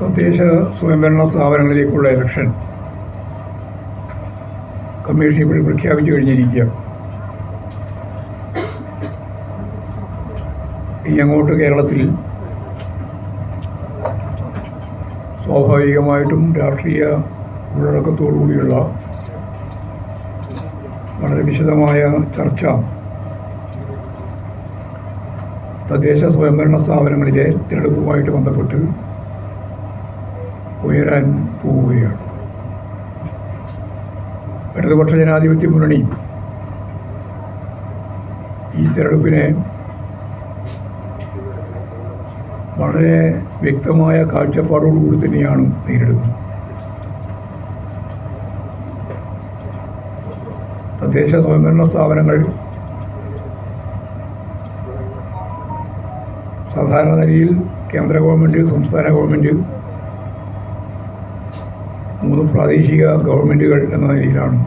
തദ്ദേശ സ്വയംഭരണ സ്ഥാപനങ്ങളിലേക്കുള്ള election commission ഇപ്പോൾ പ്രഖ്യാപിച്ചു കഴിഞ്ഞിരിക്കുക. ഇനി അങ്ങോട്ട് കേരളത്തിൽ സ്വാഭാവികമായിട്ടും രാഷ്ട്രീയ ഉള്ളടക്കത്തോടുകൂടിയുള്ള വളരെ വിശദമായ ചർച്ച തദ്ദേശ സ്വയംഭരണ സ്ഥാപനങ്ങളിലെ തിരഞ്ഞെടുപ്പുമായിട്ട് ബന്ധപ്പെട്ട് ഉയരാൻ പോവുകയാണ്. ഇടതുപക്ഷ ജനാധിപത്യ മുന്നണി ഈ തിരഞ്ഞെടുപ്പിനെ വളരെ വ്യക്തമായ കാഴ്ചപ്പാടോടുകൂടി തന്നെയാണ് നേരിടുന്നത്. തദ്ദേശ സ്വയംഭരണ സ്ഥാപനങ്ങൾ സാധാരണ നിലയിൽ കേന്ദ്ര ഗവൺമെന്റ് സംസ്ഥാന ഗവൺമെന്റ് മൂന്ന് പ്രാദേശിക ഗവൺമെന്റുകൾ എന്ന നിലയിലാണ്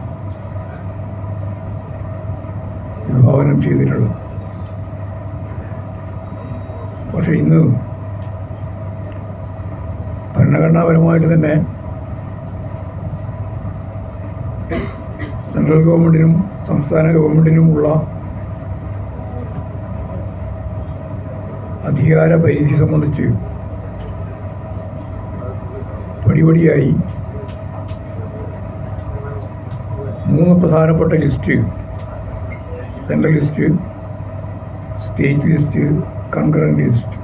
വിഭാവനം ചെയ്തിട്ടുള്ളത്. പക്ഷേ ഇന്ന് ഭരണഘടനാപരമായിട്ട് തന്നെ സെൻട്രൽ ഗവൺമെന്റിനും സംസ്ഥാന ഗവൺമെന്റിനുമുള്ള അധികാര പരിധി സംബന്ധിച്ച് പടിപടിയായി മൂന്ന് പ്രധാനപ്പെട്ട list. Central list state list concurrent list.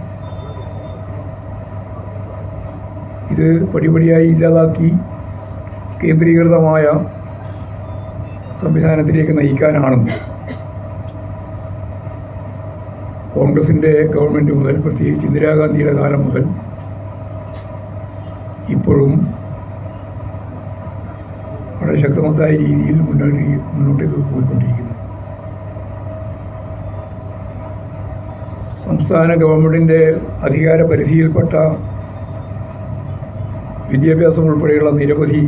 ഇത് പടിപടിയായി ഇല്ലാതാക്കി കേന്ദ്രീകൃതമായ സംവിധാനത്തിലേക്ക് നയിക്കാനാണ് കോൺഗ്രസിന്റെ ഗവൺമെന്റ് മുതൽ പ്രത്യേകിച്ച് ഇന്ദിരാഗാന്ധിയുടെ കാലം മുതൽ ഇപ്പോഴും വളരെ ശക്തമത്തായ രീതിയിൽ മുന്നോട്ട് മുന്നോട്ടേക്ക് പോയിക്കൊണ്ടിരിക്കുന്നത് സംസ്ഥാന ഗവൺമെന്റിന്റെ അധികാര പരിധിയിൽപ്പെട്ട വിദ്യാഭ്യാസം ഉൾപ്പെടെയുള്ള നിരവധി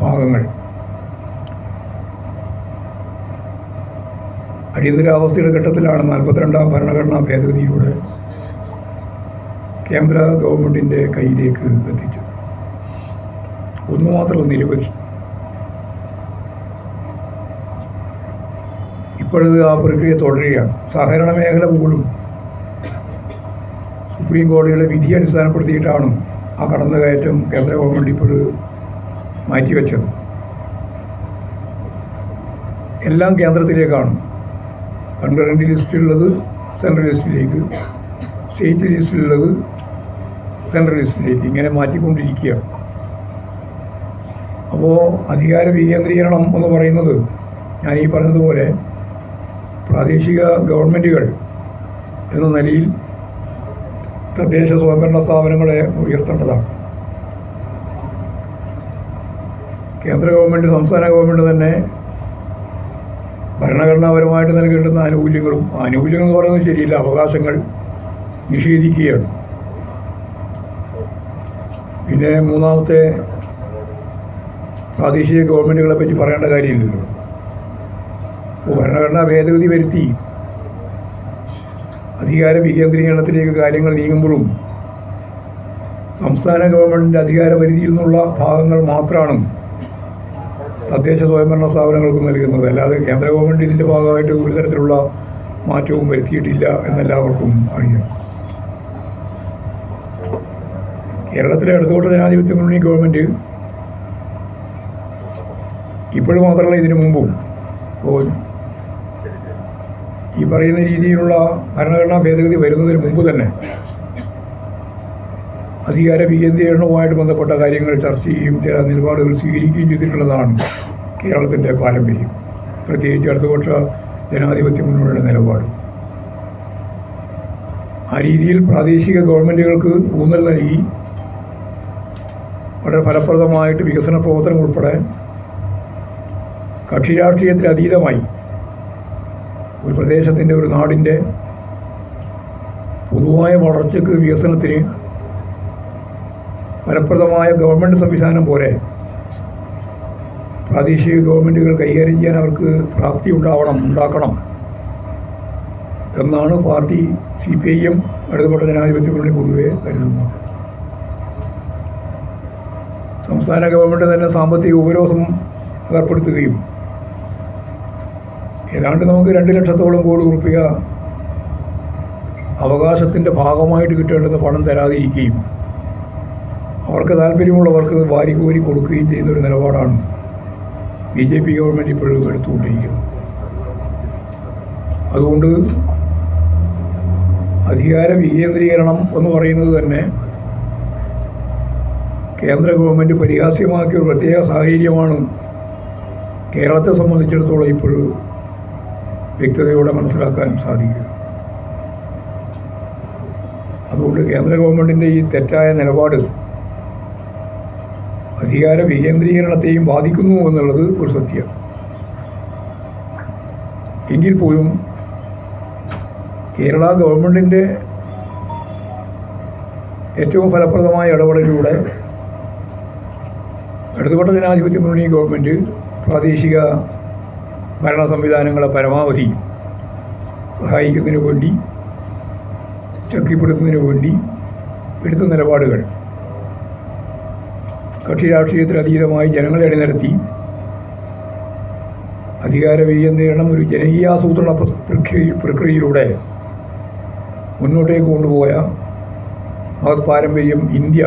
ഭാഗങ്ങൾ അടിയന്തരാവസ്ഥയുടെ ഘട്ടത്തിലാണ് നാൽപ്പത്തിരണ്ടാം ഭരണഘടനാ ഭേദഗതിയിലൂടെ കേന്ദ്ര ഗവൺമെന്റിന്റെ കയ്യിലേക്ക് എത്തിച്ചത്. ഒന്ന് മാത്രമല്ല നിരവധി ഇപ്പോഴത് ആ പ്രക്രിയ തുടരുകയാണ്. സഹകരണ മേഖല പോലും സുപ്രീം കോടതിയുടെ വിധി അടിസ്ഥാനപ്പെടുത്തിയിട്ടാണ് ആ കടന്നുകയറ്റം കേന്ദ്ര ഗവൺമെന്റ് ഇപ്പോൾ മാറ്റിവെച്ചത്. എല്ലാം കേന്ദ്രത്തിലേക്കാണ്. കൺകറന്റ് ലിസ്റ്റിലുള്ളത് സെൻട്രൽ ലിസ്റ്റിലേക്ക് സ്റ്റേറ്റ് ലിസ്റ്റിലുള്ളത് സെൻട്രൽ ലിസ്റ്റിലേക്ക് ഇങ്ങനെ മാറ്റിക്കൊണ്ടിരിക്കുകയാണ്. അപ്പോൾ അധികാര വികേന്ദ്രീകരണം എന്ന് പറയുന്നത് ഞാൻ ഈ പറഞ്ഞതുപോലെ പ്രാദേശിക ഗവൺമെന്റുകൾ എന്ന നിലയിൽ തദ്ദേശ സ്വയംഭരണ സ്ഥാപനങ്ങളെ ഉയർത്തേണ്ടതാണ്. കേന്ദ്ര ഗവൺമെന്റ് സംസ്ഥാന ഗവൺമെന്റ് തന്നെ ഭരണഘടനാപരമായിട്ട് നൽകേണ്ടുന്ന ആനുകൂല്യങ്ങളും ആനുകൂല്യങ്ങൾ എന്ന് പറയുന്നത് ശരിയില്ല അവകാശങ്ങൾ നിഷേധിക്കുകയാണ്. പിന്നെ മൂന്നാമത്തെ പ്രാദേശിക ഗവൺമെന്റുകളെ പറ്റി പറയേണ്ട കാര്യമില്ലല്ലോ. ഭരണഘടനാ ഭേദഗതി വരുത്തി. അധികാര വികേന്ദ്രീകരണത്തിലേക്ക് കാര്യങ്ങൾ നീങ്ങുമ്പോഴും സംസ്ഥാന ഗവൺമെന്റിന്റെ അധികാര പരിധിയിൽ നിന്നുള്ള ഭാഗങ്ങൾ മാത്രമാണ് തദ്ദേശ സ്വയംഭരണ സ്ഥാപനങ്ങൾക്ക് നൽകുന്നത്. അല്ലാതെ കേന്ദ്ര ഗവൺമെന്റ് ഇതിന്റെ ഭാഗമായിട്ട് ഒരു തരത്തിലുള്ള മാറ്റവും വരുത്തിയിട്ടില്ല എന്നെല്ലാവർക്കും അറിയാം. കേരളത്തിലെ ഇടതുകൂട്ട ജനാധിപത്യ മുന്നണി ഗവൺമെന്റ് ഇപ്പോഴും മാത്രമല്ല ഇതിനു മുമ്പും ഈ പറയുന്ന രീതിയിലുള്ള ഭരണഘടനാ ഭേദഗതി വരുന്നതിന് മുമ്പ് തന്നെ അധികാര വികേന്ദ്രീകരണവുമായിട്ട് ബന്ധപ്പെട്ട കാര്യങ്ങൾ ചർച്ച ചെയ്യുകയും ചില നിലപാടുകൾ സ്വീകരിക്കുകയും ചെയ്തിട്ടുള്ളതാണ് കേരളത്തിന്റെ പാരമ്പര്യം. പ്രത്യേകിച്ച് ഇടതുപക്ഷ ജനാധിപത്യ മുന്നോട്ടുള്ള നിലപാട്. ആ രീതിയിൽ പ്രാദേശിക ഗവൺമെന്റുകൾക്ക് ഊന്നൽ നൽകി വളരെ ഫലപ്രദമായിട്ട് വികസന പ്രവർത്തനം ഉൾപ്പെടെ കക്ഷി രാഷ്ട്രീയത്തിന് അതീതമായി ഒരു പ്രദേശത്തിന്റെ ഒരു നാടിന്റെ പൊതുവായ വളർച്ചയ്ക്ക് വികസനത്തിന് ഫലപ്രദമായ ഗവൺമെന്റ് സംവിധാനം പോലെ പ്രാദേശിക ഗവൺമെന്റുകൾ കൈകാര്യം ചെയ്യാൻ അവർക്ക് പ്രാപ്തി ഉണ്ടാവണം ഉണ്ടാക്കണം എന്നാണ് party C P I M ഇടതുപക്ഷ ജനാധിപത്യ മുന്നണി പൊതുവെ കരുതുന്നത്. സംസ്ഥാന ഗവൺമെന്റ് തന്നെ സാമ്പത്തിക ഉപരോധം ഏർപ്പെടുത്തുകയും ഏതാണ്ട് നമുക്ക് രണ്ട് ലക്ഷത്തോളം കോടി റുപ്യ അവകാശത്തിന്റെ ഭാഗമായിട്ട് കിട്ടേണ്ടുന്ന പണം തരാതിരിക്കുകയും അവർക്ക് താല്പര്യമുള്ളവർക്ക് വാരി കോരി കൊടുക്കുകയും ചെയ്യുന്ന ഒരു നിലപാടാണ് ബി ജെ പി ഗവൺമെന്റ് ഇപ്പോഴും എടുത്തുകൊണ്ടിരിക്കുന്നത്. അതുകൊണ്ട് അധികാര വികേന്ദ്രീകരണം എന്ന് പറയുന്നത് തന്നെ കേന്ദ്ര ഗവൺമെന്റ് പരിഹാസ്യമാക്കിയ ഒരു പ്രത്യേക സാഹചര്യമാണ് കേരളത്തെ സംബന്ധിച്ചിടത്തോളം ഇപ്പോഴും വ്യക്തതയോടെ മനസ്സിലാക്കാൻ സാധിക്കുക. അതുകൊണ്ട് കേന്ദ്ര ഗവൺമെന്റിന്റെ ഈ തെറ്റായ നിലപാട് അധികാര വികേന്ദ്രീകരണത്തെയും ബാധിക്കുന്നു എന്നുള്ളത് ഒരു സത്യം. എങ്കിൽ പോലും കേരള ഗവൺമെന്റിന്റെ ഏറ്റവും ഫലപ്രദമായ ഇടപെടലിലൂടെ ഇടതുപക്ഷ ജനാധിപത്യ മുന്നണി ഗവൺമെന്റ് പ്രാദേശിക ഭരണ സംവിധാനങ്ങളെ പരമാവധി സഹായിക്കുന്നതിന് വേണ്ടി ശക്തിപ്പെടുത്തുന്നതിന് വേണ്ടി എടുത്ത നിലപാടുകൾ. കക്ഷി രാഷ്ട്രീയത്തിൽ അതീതമായി ജനങ്ങളെ അണിനിരത്തി അധികാര വികേന്ദ്രീകരണം ഒരു ജനകീയാസൂത്രണ പ്ര- പ്രക്രിയ പ്രക്രിയയിലൂടെ മുന്നോട്ടേക്ക് കൊണ്ടുപോയ മഹത് പാരമ്പര്യം ഇന്ത്യ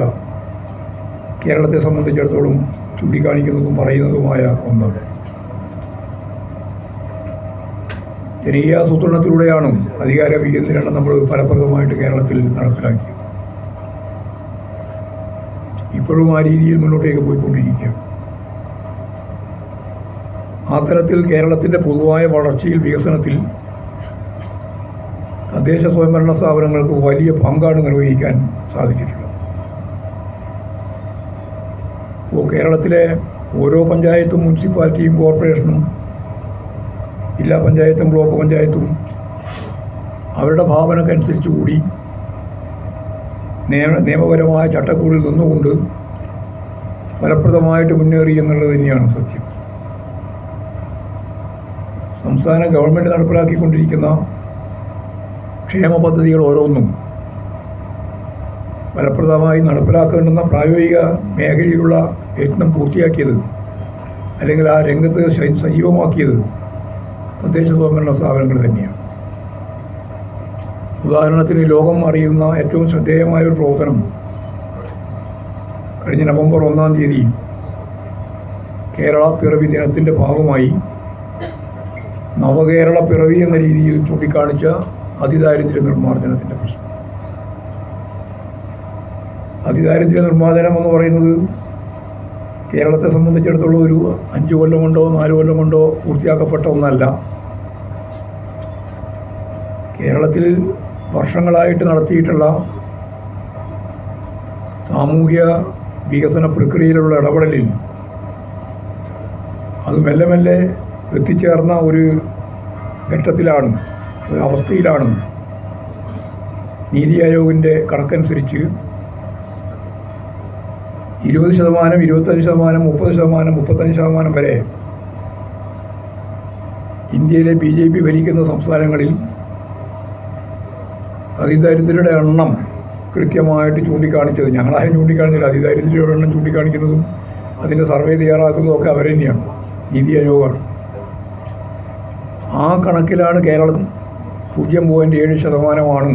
കേരളത്തെ സംബന്ധിച്ചിടത്തോളം ചൂണ്ടിക്കാണിക്കുന്നതും പറയുന്നതുമായ ഒന്നാണ്. ജനകീയാസൂത്രണത്തിലൂടെയാണ് അധികാര വികേന്ദ്രീകരണം നമ്മൾ ഫലപ്രദമായിട്ട് കേരളത്തിൽ നടപ്പിലാക്കിയത്. ഇപ്പോഴും ആ രീതിയിൽ മുന്നോട്ടേക്ക് പോയിക്കൊണ്ടിരിക്കുകയാണ് ആ തരത്തിൽ കേരളത്തിന്റെ പൊതുവായ വളർച്ചയിൽ വികസനത്തിൽ തദ്ദേശ സ്വയംഭരണ സ്ഥാപനങ്ങൾക്ക് വലിയ പങ്കാണ് നിർവഹിക്കാൻ സാധിച്ചിട്ടുള്ളത്. ഇപ്പോൾ കേരളത്തിലെ ഓരോ പഞ്ചായത്തും മുനിസിപ്പാലിറ്റിയും കോർപ്പറേഷനും ജില്ലാ പഞ്ചായത്തും ബ്ലോക്ക് പഞ്ചായത്തും അവരുടെ ഭാവനക്കനുസരിച്ച് കൂടി നിയമ നിയമപരമായ ചട്ടക്കൂടിൽ നിന്നുകൊണ്ട് ഫലപ്രദമായിട്ട് മുന്നേറി എന്നുള്ളത് തന്നെയാണ് സത്യം. സംസ്ഥാന ഗവൺമെന്റ് നടപ്പിലാക്കിക്കൊണ്ടിരിക്കുന്ന ക്ഷേമ പദ്ധതികൾ ഓരോന്നും ഫലപ്രദമായി നടപ്പിലാക്കേണ്ടുന്ന പ്രായോഗിക മേഖലയിലുള്ള യത്നം പൂർത്തിയാക്കിയത് അല്ലെങ്കിൽ ആ രംഗത്ത് സജീവമാക്കിയത് തദ്ദേശ സ്വയംഭരണ സ്ഥാപനങ്ങൾ തന്നെയാണ്. ഉദാഹരണത്തിന് ലോകം അറിയുന്ന ഏറ്റവും ശ്രദ്ധേയമായ ഒരു പ്രവർത്തനം കഴിഞ്ഞ നവംബർ ഒന്നാം തീയതി കേരള പിറവി ദിനത്തിന്റെ ഭാഗമായി നവകേരള പിറവി എന്ന രീതിയിൽ ചൂണ്ടിക്കാണിച്ച അതിദാരിദ്ര്യ നിർമ്മാർജനത്തിന്റെ പ്രശ്നം. അതിദാരിദ്ര്യ നിർമ്മാർജനം എന്ന് പറയുന്നത് കേരളത്തെ സംബന്ധിച്ചിടത്തോളം ഒരു അഞ്ച് കൊല്ലം കൊണ്ടോ നാല് കൊല്ലം കൊണ്ടോ പൂർത്തിയാക്കപ്പെട്ട ഒന്നല്ല. കേരളത്തിൽ വർഷങ്ങളായിട്ട് നടത്തിയിട്ടുള്ള സാമൂഹ്യ വികസന പ്രക്രിയയിലുള്ള ഇടപെടലിൽ അത് മെല്ലെ മെല്ലെ എത്തിച്ചേർന്ന ഒരു ഘട്ടത്തിലാണ് ഒരു അവസ്ഥയിലാണ്. നീതി ആയോഗിന്റെ കണക്കനുസരിച്ച് ഇരുപത് ശതമാനം ഇരുപത്തഞ്ച് ശതമാനം മുപ്പത് ശതമാനം മുപ്പത്തഞ്ച് ശതമാനം വരെ ഇന്ത്യയിലെ ബി ജെ പി ഭരിക്കുന്ന സംസ്ഥാനങ്ങളിൽ അതിദരിദ്രരുടെ എണ്ണം കൃത്യമായിട്ട് ചൂണ്ടിക്കാണിച്ചത് ഞങ്ങളാരും ചൂണ്ടിക്കാണിച്ചില്ല അതിദരിദ്രരുടെ എണ്ണം ചൂണ്ടിക്കാണിക്കുന്നതും അതിന്റെ സർവേ തയ്യാറാക്കുന്നതും ഒക്കെ അവർ തന്നെയാണ്. നീതി ആയോഗമാണ് ആ കണക്കിലാണ് കേരളം പൂജ്യം പോയിന്റ് ഏഴ് ശതമാനമാണ്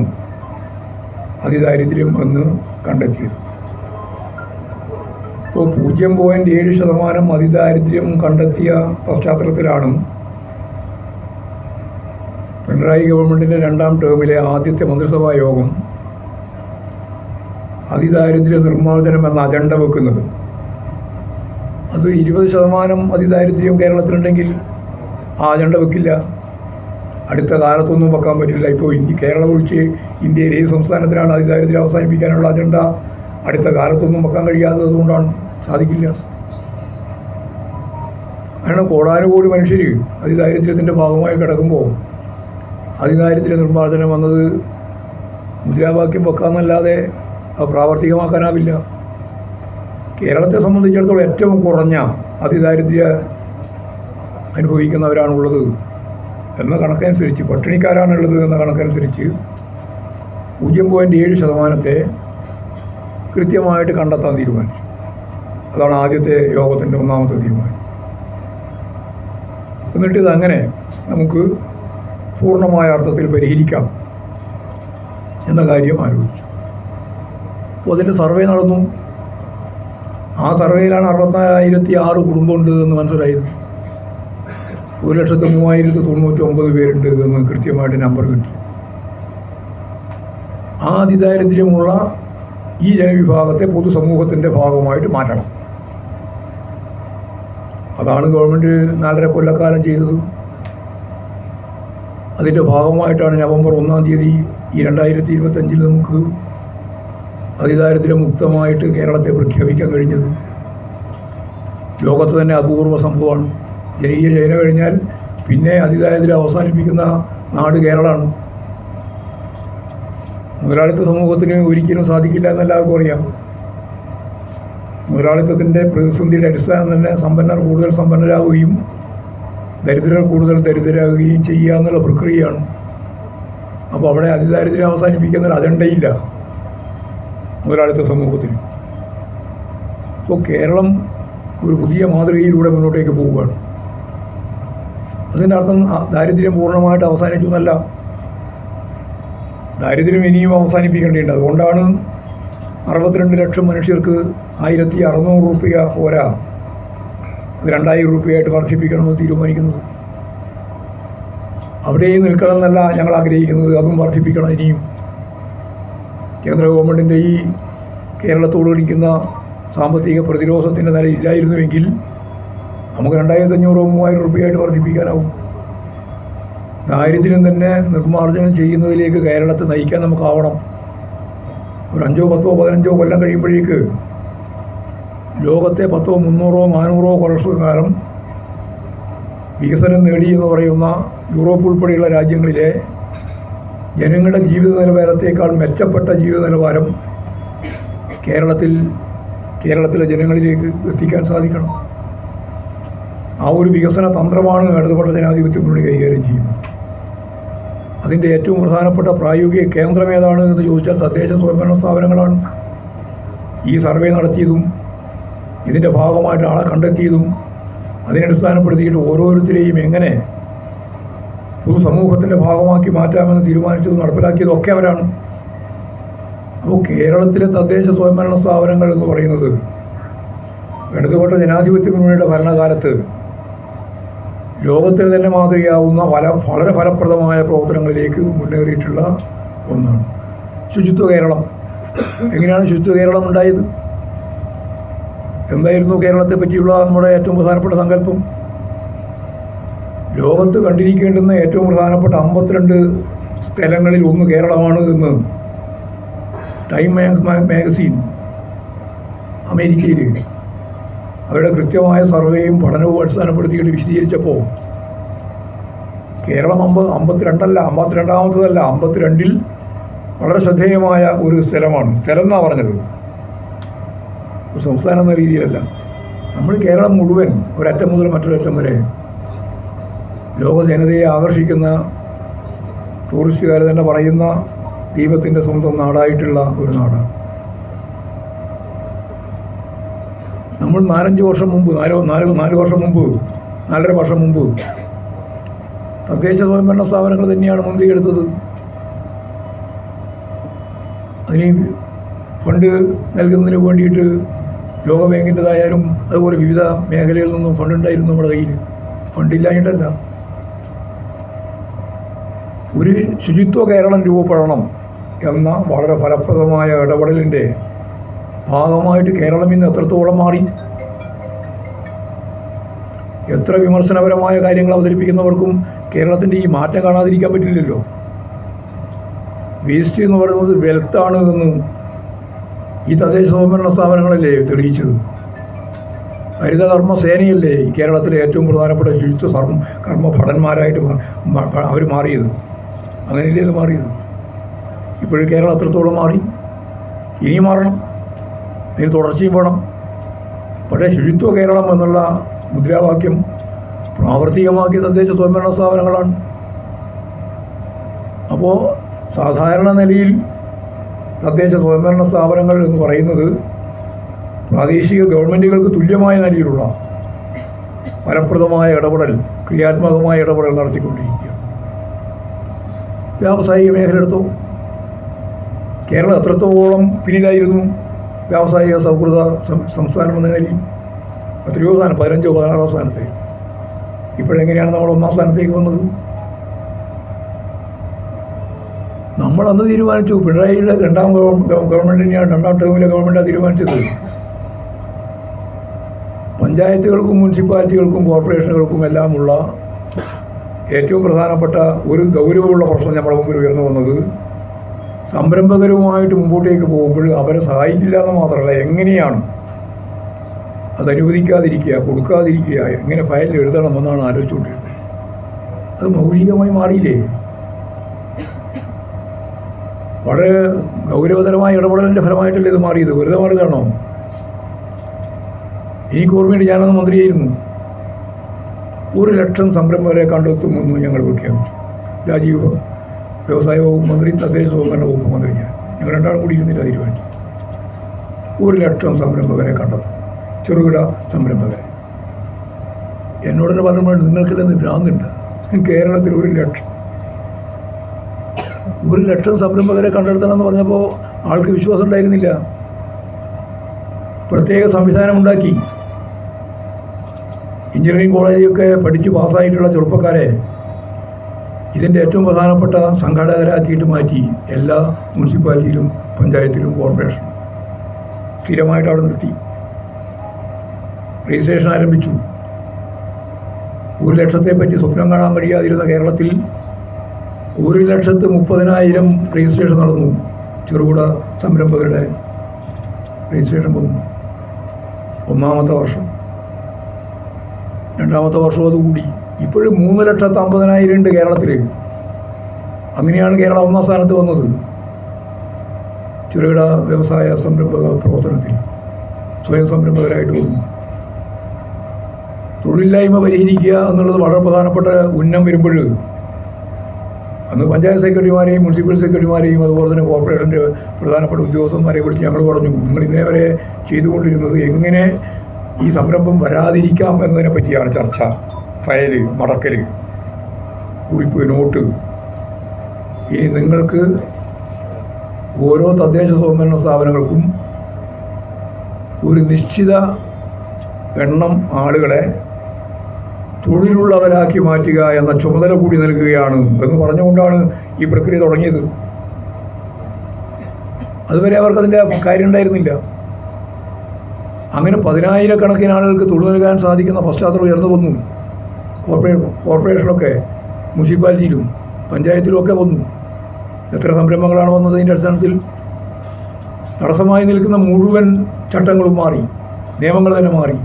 അതിദാരിദ്ര്യം എന്ന് കണ്ടെത്തിയത്. ഇപ്പോൾ പൂജ്യം പോയിന്റ് ഏഴ് ശതമാനം അതിദാരിദ്ര്യം കണ്ടെത്തിയ പശ്ചാത്തലത്തിലാണ് പിണറായി ഗവൺമെന്റിന്റെ രണ്ടാം ടേമിലെ ആദ്യത്തെ മന്ത്രിസഭാ യോഗം അതിദാരിദ്ര്യ നിർമ്മാർജനം എന്ന അജണ്ട വെക്കുന്നത്. അത് ഇരുപത് ശതമാനം അതിദാരിദ്ര്യം കേരളത്തിലുണ്ടെങ്കിൽ ആ അജണ്ട വെക്കില്ല. അടുത്ത കാലത്തൊന്നും വെക്കാൻ പറ്റില്ല. ഇപ്പോൾ ഇന്ത്യ കേരളം ഒഴിച്ച് ഇന്ത്യയിലെ ഏത് സംസ്ഥാനത്തിലാണ് അതിദാരിദ്ര്യം അവസാനിപ്പിക്കാനുള്ള അജണ്ട അടുത്ത കാലത്തൊന്നും വെക്കാൻ കഴിയാത്തത് കൊണ്ടാണ് സാധിക്കില്ല. കാരണം കോടാനുകോടി മനുഷ്യർ അതിദാരിദ്ര്യത്തിന്റെ ഭാഗമായി കിടക്കുമ്പോൾ അതിദാരിദ്ര്യ നിർമ്മാർജനം വന്നത് മുദ്രാവാക്യം വെക്കാമെന്നല്ലാതെ അത് പ്രാവർത്തികമാക്കാനാവില്ല. കേരളത്തെ സംബന്ധിച്ചിടത്തോളം ഏറ്റവും കുറഞ്ഞ അതിദാരിദ്ര്യ അനുഭവിക്കുന്നവരാണുള്ളത് എന്ന കണക്കനുസരിച്ച് പട്ടിണിക്കാരാണുള്ളത് എന്ന കണക്കനുസരിച്ച് പൂജ്യം പോയിന്റ് ഏഴ് ശതമാനത്തെ കൃത്യമായിട്ട് കണ്ടെത്താൻ തീരുമാനിച്ചു. അതാണ് ആദ്യത്തെ യോഗത്തിന്റെ ഒന്നാമത്തെ തീരുമാനം. എന്നിട്ട് ഇതങ്ങനെ നമുക്ക് പൂർണമായ അർത്ഥത്തിൽ പരിഹരിക്കാം എന്ന കാര്യം ആലോചിച്ചു. അപ്പോൾ അതിന്റെ സർവേ നടന്നു. ആ സർവേയിലാണ് അറുപത്തായിരത്തി ആറ് കുടുംബമുണ്ട് എന്ന് മനസ്സിലായത്. ഒരു ലക്ഷത്തി മൂവായിരത്തി തൊണ്ണൂറ്റി ഒമ്പത് പേരുണ്ട് എന്ന് കൃത്യമായിട്ട് നമ്പർ കിട്ടി. ആ അതിദാരിദ്ര്യമുള്ള ഈ ജനവിഭാഗത്തെ പൊതുസമൂഹത്തിന്റെ ഭാഗമായിട്ട് മാറ്റണം. അതാണ് ഗവൺമെന്റ് നാലര കൊല്ലക്കാലം ചെയ്തത്. അതിന്റെ ഭാഗമായിട്ടാണ് നവംബർ ഒന്നാം തീയതി ഈ രണ്ടായിരത്തി ഇരുപത്തഞ്ചിൽ നമുക്ക് അതിദാരിദ്ര്യമുക്തമായിട്ട് കേരളത്തെ പ്രഖ്യാപിക്കാൻ കഴിഞ്ഞത്. ലോകത്ത് തന്നെ അപൂർവ സംഭവമാണ്. ജനീയ ചൈന കഴിഞ്ഞാൽ പിന്നെ അതിദാരിദ്ര്യം അവസാനിപ്പിക്കുന്ന നാട് കേരളമാണ്. മുതലാളിത്ത സമൂഹത്തിന് ഒരിക്കലും സാധിക്കില്ല എന്നെല്ലാവർക്കും അറിയാം. മുതലാളിത്തത്തിന്റെ പ്രതിസന്ധിയുടെ അടിസ്ഥാനം തന്നെ സമ്പന്നർ കൂടുതൽ സമ്പന്നരാകുകയും ദരിദ്രർ കൂടുതൽ ദരിദ്രരാകുകയും ചെയ്യുക എന്നുള്ള പ്രക്രിയയാണ്. അപ്പോൾ അവിടെ അതിദാരിദ്ര്യം അവസാനിപ്പിക്കുന്ന അജണ്ടയില്ല മുതലാളിത്ത സമൂഹത്തിൽ. ഇപ്പോൾ കേരളം ഒരു പുതിയ മാതൃകയിലൂടെ മുന്നോട്ടേക്ക് പോവുകയാണ്. അതിന്റെ അർത്ഥം ദാരിദ്ര്യം പൂർണമായിട്ട് അവസാനിച്ചു എന്നല്ല. ദാരിദ്ര്യം ഇനിയും അവസാനിപ്പിക്കേണ്ടിയുണ്ട് അതുകൊണ്ടാണ് അറുപത്തിരണ്ട് ലക്ഷം മനുഷ്യർക്ക് ആയിരത്തി അറുന്നൂറ് റുപ്യ പോരാ. രണ്ടായിരം റുപ്യയായിട്ട് വർദ്ധിപ്പിക്കണമെന്ന് തീരുമാനിക്കുന്നത്. അവിടെയും നിൽക്കണം എന്നല്ല ഞങ്ങൾ ആഗ്രഹിക്കുന്നത്. അതും വർദ്ധിപ്പിക്കണം ഇനിയും. കേന്ദ്ര ഗവൺമെന്റിന്റെ ഈ കേരളത്തോട് കാണിക്കുന്ന സാമ്പത്തിക പ്രതിരോധത്തിന്റെ നില ഇല്ലായിരുന്നുവെങ്കിൽ നമുക്ക് രണ്ടായിരത്തി അഞ്ഞൂറോ മൂവായിരം റുപ്യയായിട്ട് വർദ്ധിപ്പിക്കാനാവും. ദാരിദ്ര്യം തന്നെ നിർമ്മാർജനം ചെയ്യുന്നതിലേക്ക് കേരളത്തെ നയിക്കാൻ നമുക്കാവണം. ഒരു അഞ്ചോ പത്തോ പതിനഞ്ചോ കൊല്ലം കഴിയുമ്പോഴേക്ക് ലോകത്തെ പത്തോ മുന്നൂറോ നാനൂറോ വർഷ വികസനം നേടി എന്ന് പറയുന്ന യൂറോപ്പ് ഉൾപ്പെടെയുള്ള രാജ്യങ്ങളിലെ ജനങ്ങളുടെ ജീവിത നിലവാരത്തേക്കാൾ മെച്ചപ്പെട്ട ജീവിത നിലവാരം കേരളത്തിൽ കേരളത്തിലെ ജനങ്ങളിലേക്ക് എത്തിക്കാൻ സാധിക്കണം. ആ ഒരു വികസന തന്ത്രമാണ് ഇടതുപക്ഷ ജനാധിപത്യ കൈകാര്യം ചെയ്യുന്നത്. അതിന്റെ ഏറ്റവും പ്രധാനപ്പെട്ട പ്രായോഗിക കേന്ദ്രം ഏതാണ് എന്ന് ചോദിച്ചാൽ തദ്ദേശ സ്വയംഭരണ സ്ഥാപനങ്ങളാണ്. ഈ സർവേ നടത്തിയതും ഇതിന്റെ ഭാഗമായിട്ട് ആളെ കണ്ടെത്തിയതും അതിനടിസ്ഥാനപ്പെടുത്തിയിട്ട് ഓരോരുത്തരെയും എങ്ങനെ പൊതുസമൂഹത്തിന്റെ ഭാഗമാക്കി മാറ്റാമെന്ന് തീരുമാനിച്ചതും നടപ്പിലാക്കിയതും ഒക്കെ അവരാണ്. അപ്പോൾ കേരളത്തിലെ തദ്ദേശ സ്വയംഭരണ സ്ഥാപനങ്ങൾ എന്ന് പറയുന്നത് ഇടതുപക്ഷ ജനാധിപത്യ മുന്നണിയുടെ ഭരണകാലത്ത് ലോകത്തിൽ തന്നെ മാതൃകയാവുന്ന ഫല വളരെ ഫലപ്രദമായ പ്രവർത്തനങ്ങളിലേക്ക് മുന്നേറിയിട്ടുള്ള ഒന്നാണ്. ശുചിത്വ കേരളം. എങ്ങനെയാണ് ശുചിത്വ കേരളം ഉണ്ടായത്? എന്തായിരുന്നു കേരളത്തെ പറ്റിയുള്ള നമ്മുടെ ഏറ്റവും പ്രധാനപ്പെട്ട സങ്കല്പം? ലോകത്ത് കണ്ടിരിക്കേണ്ടുന്ന ഏറ്റവും പ്രധാനപ്പെട്ട അമ്പത്തിരണ്ട് സ്ഥലങ്ങളിൽ ഒന്ന് കേരളമാണ് എന്ന് ടൈം മാഗസീൻ അമേരിക്കയിൽ അവരുടെ കൃത്യമായ സർവേയും പഠനവും അടിസ്ഥാനപ്പെടുത്തിയിട്ട് വിശദീകരിച്ചപ്പോൾ കേരളം അമ്പത് അമ്പത്തിരണ്ടല്ല അമ്പത്തിരണ്ടാമത്തതല്ല അമ്പത്തിരണ്ടിൽ വളരെ ശ്രദ്ധേയമായ ഒരു സ്ഥലമാണ്. സ്ഥലം എന്നാണ് പറഞ്ഞത്? ഒരു സംസ്ഥാനം എന്ന രീതിയിലല്ല. നമ്മൾ കേരളം മുഴുവൻ ഒരറ്റം മുതൽ മറ്റൊരറ്റം വരെ ലോക ജനതയെ ആകർഷിക്കുന്ന ടൂറിസ്റ്റുകാർ തന്നെ പറയുന്ന ദീപത്തിന്റെ സ്വന്തം നാടായിട്ടുള്ള ഒരു നാടാണ്. നമ്മൾ നാലഞ്ച് വർഷം മുമ്പ് നാലോ നാല് നാല് വർഷം മുമ്പ് നാലര വർഷം മുമ്പ് തദ്ദേശ സ്വയംഭരണ സ്ഥാപനങ്ങൾ തന്നെയാണ് മുൻകൈ എടുത്തത്. അതിന് ഫണ്ട് നൽകുന്നതിന് വേണ്ടിയിട്ട് ലോക ബാങ്കിന്റെതായാലും അതുപോലെ വിവിധ മേഖലകളിൽ നിന്നും ഫണ്ട് ഉണ്ടായിരുന്നു നമ്മുടെ കയ്യിൽ ഫണ്ടില്ലാഞ്ഞിട്ടല്ല. ഒരു ശുചിത്വ കേരളം രൂപപ്പെടണം എന്ന വളരെ ഫലപ്രദമായ ഇടപെടലിന്റെ ഭാഗമായിട്ട് കേരളം ഇന്ന് എത്രത്തോളം മാറി? എത്ര വിമർശനപരമായ കാര്യങ്ങൾ അവതരിപ്പിക്കുന്നവർക്കും കേരളത്തിന്റെ ഈ മാറ്റം കാണാതിരിക്കാൻ പറ്റില്ലല്ലോ? വേസ്റ്റ് എന്ന് പറയുന്നത് വെൽത്താണ് എന്ന് ഈ തദ്ദേശ സ്വയംഭരണ സ്ഥാപനങ്ങളല്ലേ തെളിയിച്ചത്? ഹരിതകർമ്മ സേനയല്ലേ കേരളത്തിലെ ഏറ്റവും പ്രധാനപ്പെട്ട ശുചിത്വ കർമ്മ കർമ്മ ഭടന്മാരായിട്ട് അവർ മാറിയത്? അങ്ങനെയല്ലേ ഇത് മാറിയത്? ഇപ്പോഴും കേരളം അത്രത്തോളം മാറി? ഇനിയും മാറണം. ഇതിന് തുടർച്ചയും വേണം. പക്ഷേ ശുചിത്വ കേരളം എന്നുള്ള മുദ്രാവാക്യം പ്രാവർത്തികമാക്കി തദ്ദേശ സ്വയംഭരണ സ്ഥാപനങ്ങളാണ്. അപ്പോൾ സാധാരണ നിലയിൽ തദ്ദേശ സ്വയംഭരണ സ്ഥാപനങ്ങൾ എന്ന് പറയുന്നത് പ്രാദേശിക ഗവൺമെന്റുകൾക്ക് തുല്യമായ നിലയിലുള്ള ഫലപ്രദമായ ഇടപെടൽ ക്രിയാത്മകമായ ഇടപെടൽ നടത്തിക്കൊണ്ടിരിക്കുക വ്യാവസായിക മേഖല എടുത്തോ കേരളം എത്രത്തോളം പിന്നിലായിരുന്നു? വ്യാവസായിക സൗഹൃദ സംസ്ഥാനം എന്ന നിലയിൽ എത്രയോ സ്ഥാനം പതിനഞ്ചോ പതിനാറോ സ്ഥാനത്തേക്ക് ഇപ്പോഴെങ്ങനെയാണ് നമ്മൾ ഒന്നാം സ്ഥാനത്തേക്ക് വന്നത്? നമ്മൾ അന്ന് തീരുമാനിച്ചു പിണറായിയുടെ രണ്ടാം ഗവ- ഗവൺമെന്റിനെയാണ് രണ്ടാം ടേമിലെ ഗവൺമെന്റാണ് തീരുമാനിച്ചത്. പഞ്ചായത്തുകൾക്കും മുനിസിപ്പാലിറ്റികൾക്കും കോർപ്പറേഷനുകൾക്കും എല്ലാമുള്ള ഏറ്റവും പ്രധാനപ്പെട്ട ഒരു ഗൗരവമുള്ള പ്രശ്നം നമ്മുടെ മുമ്പിൽ ഉയർന്നു വന്നത് സംരംഭകരുമായിട്ട് മുമ്പോട്ടേക്ക് പോകുമ്പോൾ അവരെ സഹായിക്കില്ല എന്ന് മാത്രമല്ല എങ്ങനെയാണ് അത് അനുവദിക്കാതിരിക്കുക കൊടുക്കാതിരിക്കുക എങ്ങനെ ഫയലിൽ എഴുതണമെന്നാണ് ആലോചിച്ചുകൊണ്ടിരുന്നത്. അത് മൗലികമായി മാറിയില്ലേ? വളരെ ഗൗരവതരമായ ഇടപെടലിന്റെ ഫലമായിട്ടല്ലേ ഇത് മാറിയത്? വെറുതെ മാറിയതാണോ? എനിക്ക് ഓർമ്മയുണ്ട് ഞാനന്ന് മന്ത്രിയായിരുന്നു. ഒരു ലക്ഷം സംരംഭകരെ കണ്ടെത്തുമെന്ന് ഞങ്ങൾ പ്രഖ്യാപിച്ചു. രാജീവ് വ്യവസായ വകുപ്പ് മന്ത്രി തദ്ദേശ സ്വയംഭരണ വകുപ്പ് മന്ത്രി ഞാൻ. ഞങ്ങൾ രണ്ടാളും കൂടി ഇരുന്നിട്ട് തീരുമാനിച്ചു ഒരു ലക്ഷം സംരംഭകരെ കണ്ടെത്തും ചെറുകിട സംരംഭകരെ. എന്നോട് തന്നെ പറയുമ്പോൾ നിങ്ങൾക്കില്ലെന്ന് ഭ്രാന്തുണ്ട്. കേരളത്തിൽ ഒരു ലക്ഷം ഒരു ലക്ഷം സംരംഭകരെ കണ്ടെടുത്തണം എന്ന് പറഞ്ഞപ്പോൾ ആൾക്ക് വിശ്വാസം ഉണ്ടായിരുന്നില്ല. പ്രത്യേക സംവിധാനം ഉണ്ടാക്കി. എഞ്ചിനീയറിംഗ് കോളേജൊക്കെ പഠിച്ച് പാസ്സായിട്ടുള്ള ചെറുപ്പക്കാരെ ഇതിന്റെ ഏറ്റവും പ്രധാനപ്പെട്ട സംഘാടകരാക്കിയിട്ട് മാറ്റി എല്ലാ മുനിസിപ്പാലിറ്റിയിലും പഞ്ചായത്തിലും കോർപ്പറേഷൻ സ്ഥിരമായിട്ട് അവിടെ നിർത്തി. രജിസ്ട്രേഷൻ ആരംഭിച്ചു. ഒരു ലക്ഷത്തെ പറ്റി സ്വപ്നം കാണാൻ കഴിയാതിരുന്ന കേരളത്തിൽ ഒരു ലക്ഷത്ത് മുപ്പതിനായിരം രജിസ്ട്രേഷൻ നടന്നു. ചെറുകിട സംരംഭകരുടെ രജിസ്ട്രേഷൻ വന്നു. ഒന്നാമത്തെ വർഷം. രണ്ടാമത്തെ വർഷം അതുകൂടി ഇപ്പോഴും മൂന്ന് ലക്ഷത്തി അമ്പതിനായിരം ഉണ്ട് കേരളത്തിൽ അങ്ങനെയാണ് കേരളം ഒന്നാം സ്ഥാനത്ത് വന്നത്. ചെറുകിട വ്യവസായ സംരംഭക പ്രവർത്തനത്തിൽ സ്വയം സംരംഭകരായിട്ട് വന്നു. തൊഴിലില്ലായ്മ പരിഹരിക്കുക എന്നുള്ളത് വളരെ പ്രധാനപ്പെട്ട ഉന്നം വരുമ്പോൾ അന്ന് പഞ്ചായത്ത് സെക്രട്ടറിമാരെയും മുനിസിപ്പൽ സെക്രട്ടറിമാരെയും അതുപോലെ തന്നെ കോർപ്പറേഷന്റെ പ്രധാനപ്പെട്ട ഉദ്യോഗസ്ഥന്മാരെ വിളിച്ച് ഞങ്ങൾ പറഞ്ഞു നിങ്ങൾ ഇന്നേ വരെ ചെയ്തുകൊണ്ടിരുന്നത് എങ്ങനെ ഈ സംരംഭം വരാതിരിക്കാം എന്നതിനെ പറ്റിയാണ് ചർച്ച. ഫയൽ മടക്കൽ കുറിപ്പ് നോട്ട്. ഇനി നിങ്ങൾക്ക് ഓരോ തദ്ദേശ സ്വയംഭരണ സ്ഥാപനങ്ങൾക്കും ഒരു നിശ്ചിത എണ്ണം ആളുകളെ തൊഴിലുള്ളവരാക്കി മാറ്റുക എന്ന ചുമതല കൂടി നൽകുകയാണ് എന്ന് പറഞ്ഞുകൊണ്ടാണ് ഈ പ്രക്രിയ തുടങ്ങിയത്. അതുവരെ അവർക്കതിന്റെ കാര്യം ഉണ്ടായിരുന്നില്ല അങ്ങനെ പതിനായിരക്കണക്കിന് ആളുകൾക്ക് തൊഴിൽ നൽകാൻ സാധിക്കുന്ന പശ്ചാത്തലം ഉയർന്നു വന്നു. കോർപ്പറേ കോർപ്പറേഷനിലൊക്കെ മുനിസിപ്പാലിറ്റിയിലും പഞ്ചായത്തിലുമൊക്കെ വന്നു. എത്ര സംരംഭങ്ങളാണ് വന്നത് അതിന്റെ അടിസ്ഥാനത്തിൽ തടസ്സമായി നിൽക്കുന്ന മുഴുവൻ ചട്ടങ്ങളും മാറി നിയമങ്ങൾ തന്നെ മാറി.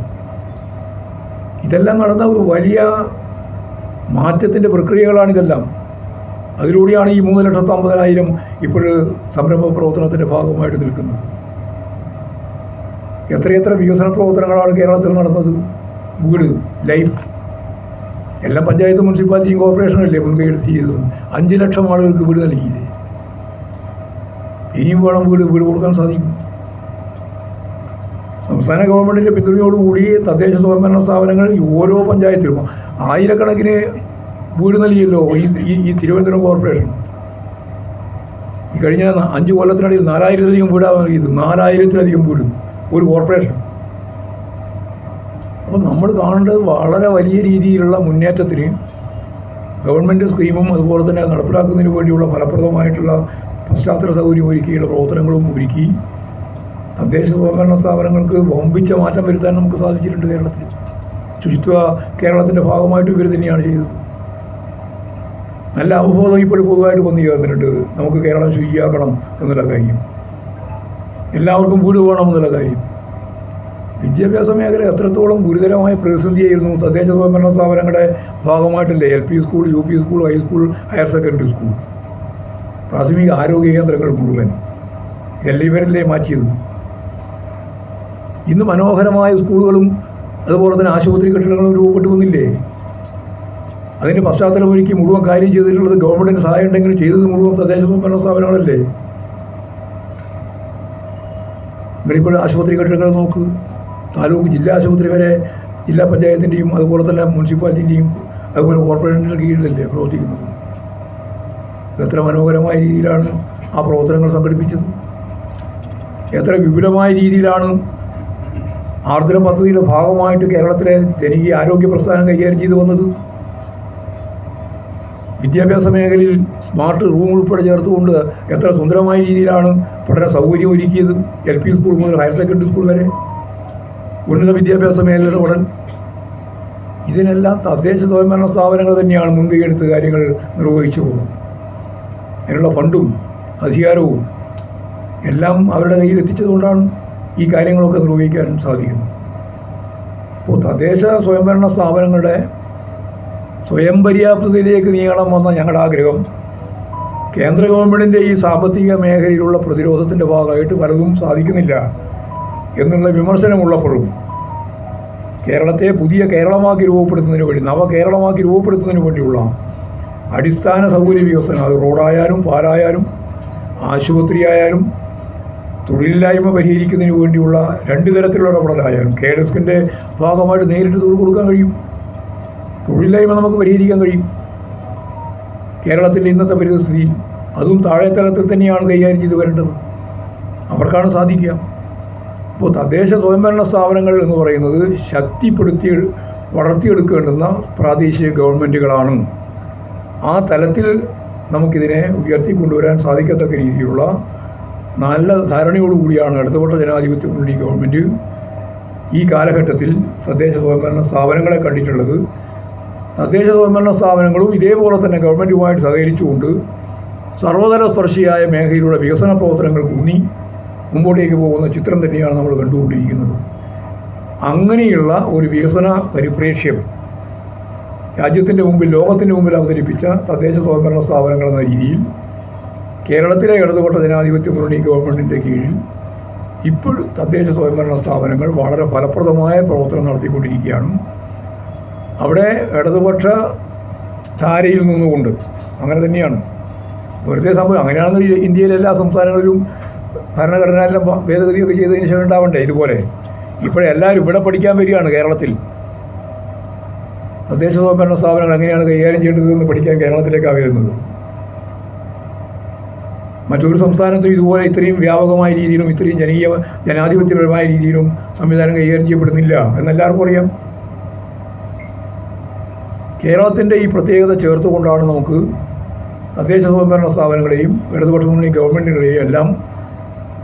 ഇതെല്ലാം നടന്ന ഒരു വലിയ മാറ്റത്തിന്റെ പ്രക്രിയകളാണിതെല്ലാം അതിലൂടെയാണ് ഈ മൂന്ന് ലക്ഷത്തി അമ്പതിനായിരം ഇപ്പോൾ സംരംഭ പ്രവർത്തനത്തിന്റെ ഭാഗമായിട്ട് നിൽക്കുന്നത്. എത്രയെത്ര വികസന പ്രവർത്തനങ്ങളാണ് കേരളത്തിൽ നടന്നത്? വീട് ലൈഫ് എല്ലാം പഞ്ചായത്ത് മുനിസിപ്പാലിറ്റിയും കോർപ്പറേഷനല്ലേ മുൻകൈ എടുത്ത് ചെയ്തത്? അഞ്ച് ലക്ഷം ആളുകൾക്ക് വീട് നൽകിയില്ലേ? ഇനിയും വേണം വീട് വീട് കൊടുക്കാൻ സാധിക്കും. സംസ്ഥാന ഗവൺമെന്റിന്റെ പിന്തുണയോടുകൂടി തദ്ദേശ സ്വയംഭരണ സ്ഥാപനങ്ങൾ ഓരോ പഞ്ചായത്തിലും ആയിരക്കണക്കിന് വീട് നൽകിയല്ലോ ഈ- ഈ തിരുവനന്തപുരം കോർപ്പറേഷൻ ഈ കഴിഞ്ഞ അഞ്ച് കൊല്ലത്തിനിടയിൽ നാലായിരത്തിലധികം വീടാണ് നൽകിയത്. നാലായിരത്തിലധികം വീട് ഒരു കോർപ്പറേഷൻ അപ്പോൾ നമ്മൾ കാണേണ്ടത് വളരെ വലിയ രീതിയിലുള്ള മുന്നേറ്റത്തിന് ഗവൺമെന്റ് സ്കീമും അതുപോലെ തന്നെ നടപ്പിലാക്കുന്നതിന് വേണ്ടിയുള്ള ഫലപ്രദമായിട്ടുള്ള പശ്ചാത്തല സൗകര്യം ഒരുക്കിയുള്ള പ്രവർത്തനങ്ങളും ഒരുക്കി തദ്ദേശ സ്വയംഭരണ സ്ഥാപനങ്ങൾക്ക് വമ്പിച്ച മാറ്റം വരുത്താൻ നമുക്ക് സാധിച്ചിട്ടുണ്ട് കേരളത്തിൽ. ശുചിത്വ കേരളത്തിന്റെ ഭാഗമായിട്ട് ഇവർ തന്നെയാണ് ചെയ്തത്. നല്ല അവബോധം ഇപ്പോൾ പൊതുവായിട്ട് വന്നു ചേർന്നിട്ടുണ്ട്. നമുക്ക് കേരളം ശുചിയാക്കണം എന്നുള്ള കാര്യം. എല്ലാവർക്കും വീട് വേണം എന്നുള്ള കാര്യം. വിദ്യാഭ്യാസ മേഖല എത്രത്തോളം ഗുരുതരമായ പ്രതിസന്ധിയായിരുന്നു തദ്ദേശ സ്വയംഭരണ സ്ഥാപനങ്ങളുടെ ഭാഗമായിട്ടല്ലേ L P school U P school high school higher secondary school? പ്രാഥമിക ആരോഗ്യ കേന്ദ്രങ്ങൾ മുഴുവൻ എല്ലാം ഇവരല്ലേ മാറ്റിയത്. ഇന്ന് മനോഹരമായ സ്കൂളുകളും അതുപോലെ തന്നെ ആശുപത്രി കെട്ടിടങ്ങളും രൂപപ്പെട്ടു വന്നില്ലേ? അതിന്റെ പശ്ചാത്തലം ഒരുക്കി മുഴുവൻ കാര്യം ചെയ്തിട്ടുള്ളത് ഗവൺമെന്റിന് സഹായം ഉണ്ടെങ്കിലും ചെയ്തത് മുഴുവൻ തദ്ദേശ സ്വയംഭരണ സ്ഥാപനങ്ങളല്ലേ? നിങ്ങളിപ്പോൾ ആശുപത്രി കെട്ടിടങ്ങൾ നോക്ക്. താലൂക്ക് ജില്ലാ ആശുപത്രി വരെ ജില്ലാ പഞ്ചായത്തിന്റെയും അതുപോലെ തന്നെ മുനിസിപ്പാലിറ്റിന്റെയും അതുപോലെ കോർപ്പറേഷന്റെ കീഴിലല്ലേ പ്രവർത്തിക്കുന്നത്? എത്ര മനോഹരമായ രീതിയിലാണ് ആ പ്രവർത്തനങ്ങൾ സംഘടിപ്പിച്ചത്? എത്ര വിപുലമായ രീതിയിലാണ് ആർദ്ര പദ്ധതിയുടെ ഭാഗമായിട്ട് കേരളത്തിലെ ജനകീയ ആരോഗ്യ പ്രസ്ഥാനം കൈകാര്യം ചെയ്തു വന്നത്? വിദ്യാഭ്യാസ മേഖലയിൽ സ്മാർട്ട് റൂം ഉൾപ്പെടെ ചേർത്തുകൊണ്ട് എത്ര സുന്ദരമായ രീതിയിലാണ് പഠന സൗകര്യം ഒരുക്കിയത്? എൽ പി സ്കൂൾ മുതൽ ഹയർ സെക്കൻഡറി സ്കൂൾ വരെ ഉന്നത വിദ്യാഭ്യാസ മേഖലയുടെ ഉടൻ ഇതിനെല്ലാം തദ്ദേശ സ്വയംഭരണ സ്ഥാപനങ്ങൾ തന്നെയാണ് മുൻകൈയെടുത്ത് കാര്യങ്ങൾ നിർവഹിച്ചു പോകുന്നത്. അതിനുള്ള ഫണ്ടും അധികാരവും എല്ലാം അവരുടെ കയ്യിൽ എത്തിച്ചതുകൊണ്ടാണ് ഈ കാര്യങ്ങളൊക്കെ നിർവഹിക്കാൻ സാധിക്കുന്നത്. അപ്പോൾ തദ്ദേശ സ്വയംഭരണ സ്ഥാപനങ്ങളുടെ സ്വയം പര്യാപ്തതയിലേക്ക് നീങ്ങണം നീങ്ങണമെന്ന ഞങ്ങളുടെ ആഗ്രഹം കേന്ദ്ര ഗവൺമെന്റിന്റെ ഈ സാമ്പത്തിക മേഖലയിലുള്ള പ്രതിരോധത്തിന്റെ ഭാഗമായിട്ട് പലതും സാധിക്കുന്നില്ല. എന്നുള്ള വിമർശനമുള്ളപ്പോഴും കേരളത്തെ പുതിയ കേരളമാക്കി രൂപപ്പെടുത്തുന്നതിന് വേണ്ടി നവ കേരളമാക്കി രൂപപ്പെടുത്തുന്നതിന് വേണ്ടിയുള്ള അടിസ്ഥാന സൗകര്യ വികസനം അത് റോഡായാലും പാലായാലും ആശുപത്രിയായാലും തൊഴിലില്ലായ്മ പരിഹരിക്കുന്നതിന് വേണ്ടിയുള്ള രണ്ട് തരത്തിലുള്ള ഇടപെടലായാലും കെ ഡെസ്കിന്റെ ഭാഗമായിട്ട് നേരിട്ട് തൊഴിൽ കൊടുക്കാൻ കഴിയും. തൊഴിലില്ലായ്മ നമുക്ക് പരിഹരിക്കാൻ കഴിയും. കേരളത്തിന്റെ ഇന്നത്തെ പരിതസ്ഥിതിയിൽ അതും താഴെ തലത്തിൽ തന്നെയാണ് കൈകാര്യം ചെയ്ത് വരേണ്ടത്. അവർക്കാണ് സാധിക്കുക. ഇപ്പോൾ തദ്ദേശ സ്വയംഭരണ സ്ഥാപനങ്ങൾ എന്ന് പറയുന്നത് ശക്തിപ്പെടുത്തി വളർത്തിയെടുക്കേണ്ടുന്ന പ്രാദേശിക ഗവൺമെന്റുകളാണ്. ആ തലത്തിൽ നമുക്കിതിനെ ഉയർത്തിക്കൊണ്ടുവരാൻ സാധിക്കത്തക്ക രീതിയിലുള്ള നല്ല ധാരണയോടുകൂടിയാണ് ഇടതുപക്ഷ ജനാധിപത്യ മുന്നണി ഗവൺമെന്റ് ഈ കാലഘട്ടത്തിൽ തദ്ദേശ സ്വയംഭരണ സ്ഥാപനങ്ങളെ കണ്ടിട്ടുള്ളത്. തദ്ദേശ സ്വയംഭരണ സ്ഥാപനങ്ങളും ഇതേപോലെ തന്നെ ഗവൺമെന്റുമായിട്ട് സഹകരിച്ചുകൊണ്ട് സർവതല സ്പർശിയായ മേഖലയിലുള്ള വികസന പ്രവർത്തനങ്ങൾ ഊന്നി മുമ്പോട്ടേക്ക് പോകുന്ന ചിത്രം തന്നെയാണ് നമ്മൾ കണ്ടുകൊണ്ടിരിക്കുന്നത്. അങ്ങനെയുള്ള ഒരു വികസന പരിപ്രേക്ഷ്യം രാജ്യത്തിന്റെ മുമ്പിൽ ലോകത്തിന്റെ മുമ്പിൽ അവതരിപ്പിച്ച തദ്ദേശ സ്വയംഭരണ സ്ഥാപനങ്ങൾ എന്ന രീതിയിൽ കേരളത്തിലെ ഇടതുപെട്ട ജനാധിപത്യ മുന്നണി ഗവൺമെന്റിന്റെ കീഴിൽ ഇപ്പോൾ തദ്ദേശ സ്വയംഭരണ സ്ഥാപനങ്ങൾ വളരെ ഫലപ്രദമായ പ്രവർത്തനം നടത്തിക്കൊണ്ടിരിക്കുകയാണ്. അവിടെ ഇടതുപക്ഷ ധാരയിൽ നിന്നുകൊണ്ട് അങ്ങനെ തന്നെയാണ്. വെറുതെ സംഭവം അങ്ങനെയാണെന്ന് ഇന്ത്യയിലെ എല്ലാ സംസ്ഥാനങ്ങളിലും ഭരണഘടനയെല്ലാം ഭേദഗതിയൊക്കെ ചെയ്തതിന് ശേഷം ഉണ്ടാവണ്ടേ ഇതുപോലെ? ഇപ്പോഴെല്ലാവരും ഇവിടെ പഠിക്കാൻ വരികയാണ് കേരളത്തിൽ. തദ്ദേശ സ്വയംഭരണ സ്ഥാപനങ്ങൾ എങ്ങനെയാണ് കൈകാര്യം ചെയ്യേണ്ടതെന്ന് പഠിക്കാൻ കേരളത്തിലേക്കാണ് വരുന്നത്? മറ്റൊരു സംസ്ഥാനത്തും ഇതുപോലെ ഇത്രയും വ്യാപകമായ രീതിയിലും ഇത്രയും ജനകീയ ജനാധിപത്യപരമായ രീതിയിലും സംവിധാനം കൈകാര്യം ചെയ്യപ്പെടുന്നില്ല എന്നെല്ലാവർക്കും അറിയാം. കേരളത്തിന്റെ ഈ പ്രത്യേകത ചേർത്തുകൊണ്ടാണ് നമുക്ക് തദ്ദേശ സ്വയംഭരണ സ്ഥാപനങ്ങളെയും ഇടതുപക്ഷ ഗവൺമെന്റുകളെയും എല്ലാം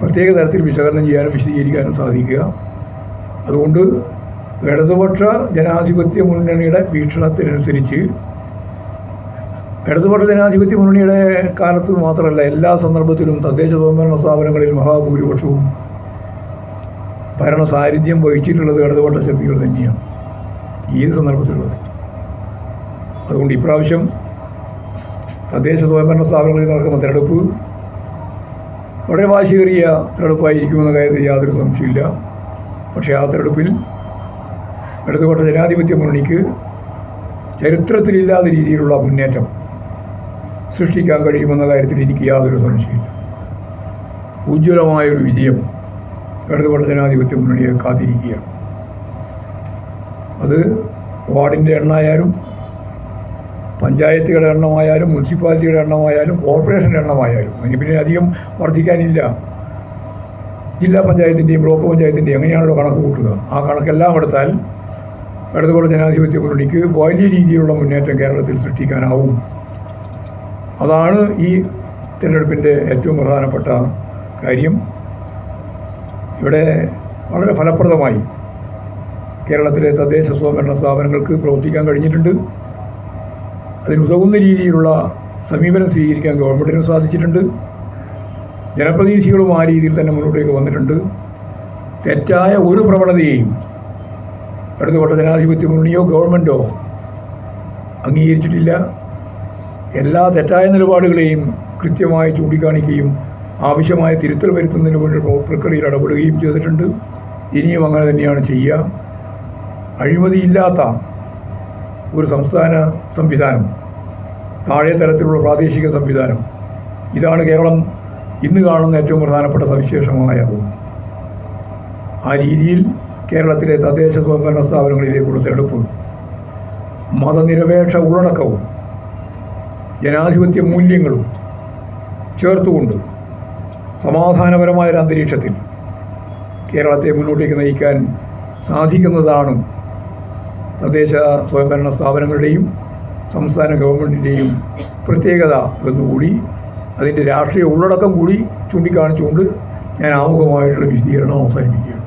പ്രത്യേക തരത്തിൽ വിശകലനം ചെയ്യാനും വിശദീകരിക്കാനും സാധിക്കുക. അതുകൊണ്ട് ഇടതുപക്ഷ ജനാധിപത്യ മുന്നണിയുടെ വീക്ഷണത്തിനനുസരിച്ച് ഇടതുപക്ഷ ജനാധിപത്യ മുന്നണിയുടെ കാലത്ത് മാത്രമല്ല എല്ലാ സന്ദർഭത്തിലും തദ്ദേശ സ്വയംഭരണ സ്ഥാപനങ്ങളിൽ മഹാഭൂരിപക്ഷവും ഭരണ സാന്നിധ്യം വഹിച്ചിട്ടുള്ളത് ഇടതുപക്ഷ ശക്തികൾ തന്നെയാണ്. ഏത് സന്ദർഭത്തിലുള്ളത്. അതുകൊണ്ട് ഇപ്രാവശ്യം തദ്ദേശ സ്വയംഭരണ സ്ഥാപനങ്ങളിൽ നടക്കുന്ന തിരഞ്ഞെടുപ്പ് വളരെ വാശിയേറിയ തെരഞ്ഞെടുപ്പായിരിക്കുമെന്ന കാര്യത്തിൽ യാതൊരു സംശയമില്ല പക്ഷേ ആ തെരഞ്ഞെടുപ്പിൽ ഇടതുപക്ഷ ജനാധിപത്യ മുന്നണിക്ക് ചരിത്രത്തിലില്ലാത്ത രീതിയിലുള്ള മുന്നേറ്റം സൃഷ്ടിക്കാൻ കഴിയുമെന്ന കാര്യത്തിൽ എനിക്ക് യാതൊരു സംശയമില്ല ഉജ്ജ്വലമായൊരു വിജയം ഇടതുപക്ഷ ജനാധിപത്യ മുന്നണിയെ കാത്തിരിക്കുകയാണ്. അത് വാർഡിന്റെ എണ്ണമായാലും പഞ്ചായത്തുകളുടെ എണ്ണമായാലും മുനിസിപ്പാലിറ്റിയുടെ എണ്ണമായാലും കോർപ്പറേഷന്റെ എണ്ണമായാലും അതിന് പിന്നെ അധികം വർദ്ധിക്കാനില്ല. ജില്ലാ പഞ്ചായത്തിന്റെയും ബ്ലോക്ക് പഞ്ചായത്തിന്റെയും എങ്ങനെയാണല്ലോ കണക്ക് കൂട്ടുക. ആ കണക്കെല്ലാം എടുത്താൽ ഇടതുപോലെ ജനാധിപത്യ മുന്നണിക്ക് വലിയ രീതിയിലുള്ള മുന്നേറ്റം കേരളത്തിൽ സൃഷ്ടിക്കാനാവും. അതാണ് ഈ തിരഞ്ഞെടുപ്പിന്റെ ഏറ്റവും പ്രധാനപ്പെട്ട കാര്യം. ഇവിടെ വളരെ ഫലപ്രദമായി കേരളത്തിലെ തദ്ദേശ സ്വയംഭരണ സ്ഥാപനങ്ങൾക്ക് പ്രവർത്തിക്കാൻ കഴിഞ്ഞിട്ടുണ്ട്. അതിനുതകുന്ന രീതിയിലുള്ള സമീപനം സ്വീകരിക്കാൻ ഗവൺമെന്റിന് സാധിച്ചിട്ടുണ്ട്. ജനപ്രതിനിധികളും ആ രീതിയിൽ തന്നെ മുന്നോട്ടേക്ക് വന്നിട്ടുണ്ട്. തെറ്റായ ഒരു പ്രവണതയെയും ഇടതുപക്ഷ ജനാധിപത്യ മുന്നണിയോ ഗവൺമെന്റോ അംഗീകരിച്ചിട്ടില്ല. എല്ലാ തെറ്റായ നിലപാടുകളെയും കൃത്യമായി ചൂണ്ടിക്കാണിക്കുകയും ആവശ്യമായ തിരുത്തൽ വരുത്തുന്നതിന് വേണ്ടി പ്രക്രിയയിൽ ഇടപെടുകയും ചെയ്തിട്ടുണ്ട്. ഇനിയും അങ്ങനെ തന്നെയാണ് ചെയ്യുക. അഴിമതിയില്ലാത്ത ഒരു സംസ്ഥാന സംവിധാനം താഴെ തലത്തിലുള്ള പ്രാദേശിക സംവിധാനം. ഇതാണ് കേരളം ഇന്ന് കാണുന്ന ഏറ്റവും പ്രധാനപ്പെട്ട സവിശേഷമായ ഒന്ന്. ആ രീതിയിൽ കേരളത്തിലെ തദ്ദേശ സ്വയംഭരണ സ്ഥാപനങ്ങളിലേക്കുള്ള തിരഞ്ഞെടുപ്പ് മതനിരപേക്ഷ ഉള്ളടക്കവും ജനാധിപത്യ മൂല്യങ്ങളും ചേർത്തുകൊണ്ട് സമാധാനപരമായൊരു അന്തരീക്ഷത്തിൽ കേരളത്തെ മുന്നോട്ടേക്ക് നയിക്കാൻ സാധിക്കുന്നതാണ് തദ്ദേശ സ്വയംഭരണ സ്ഥാപനങ്ങളുടെയും സംസ്ഥാന ഗവൺമെന്റിന്റെയും പ്രത്യേകത എന്നുകൂടി അതിന്റെ രാഷ്ട്രീയ ഉള്ളടക്കം കൂടി ചൂണ്ടിക്കാണിച്ചുകൊണ്ട് ഞാൻ ആമുഖമായിട്ടുള്ള വിശദീകരണം അവസാനിപ്പിക്കുകയാണ്.